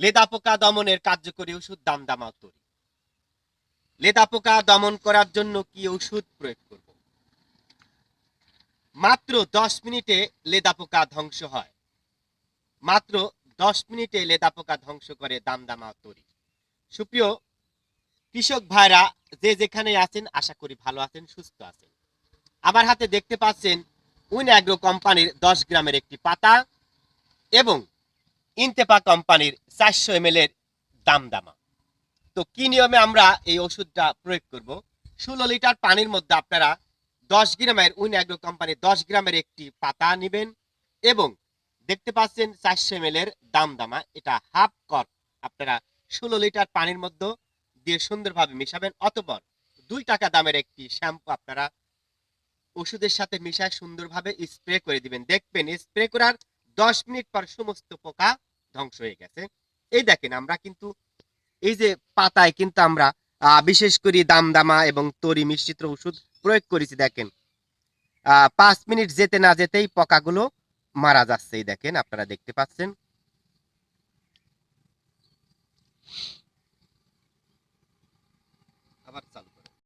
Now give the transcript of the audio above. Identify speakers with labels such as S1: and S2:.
S1: লেদা পোকা দমনের কার্যকরী ওষুধ দামদামা তরি। লেদা পোকা দমন করার জন্য কি ওষুধ প্রয়োগ করব? মাত্র দশ মিনিটে লেদা পোকা ধ্বংস হয়। মাত্র দশ মিনিটে লেদা পোকা ধ্বংস করে দাম দামদামা তরি। সুপ্রিয় কৃষক ভাইরা, যে যেখানে আছেন, আশা করি ভালো আছেন, সুস্থ আছেন। আমার হাতে দেখতে পাচ্ছেন উইন অ্যাগ্রো কোম্পানির দশ গ্রামের একটি পাতা এবং ইনতেপা কোম্পানির চারশো এম এর দামদামা তো কি নিয়মে আমরা এই ওষুধটা প্রয়োগ করব? ষোলো লিটার পানির মধ্যে আপনারা দশ গ্রামের উইন অ্যাগ্রো কোম্পানির দশ গ্রামের একটি পাতা নেবেন এবং দেখতে পাচ্ছেন চারশো এম এর দামদামা এটা হাফ কপ আপনারা ষোলো লিটার পানির মধ্যে দিয়ে সুন্দরভাবে মিশাবেন অতপর দুই টাকা দামের একটি শ্যাম্পু আপনারা ওষুধের সাথে মিশায় সুন্দরভাবে স্প্রে করে দিবেন। দেখবেন স্প্রে করার দশ মিনিট পর সমস্ত পোকা ধ্বংস হয়ে গেছে। এই দেখেন আমরা কিন্তু, এই যে পাতায় কিন্তু আমরা বিশেষ করে দামদামা এবং তরি মিশ্রিত ওষুধ প্রয়োগ করেছি, দেখেন। পাঁচ মিনিট যেতে না যেতেই পকাগুলো মারা যাচ্ছে দেখেন, আপনারা দেখতে পাচ্ছেন।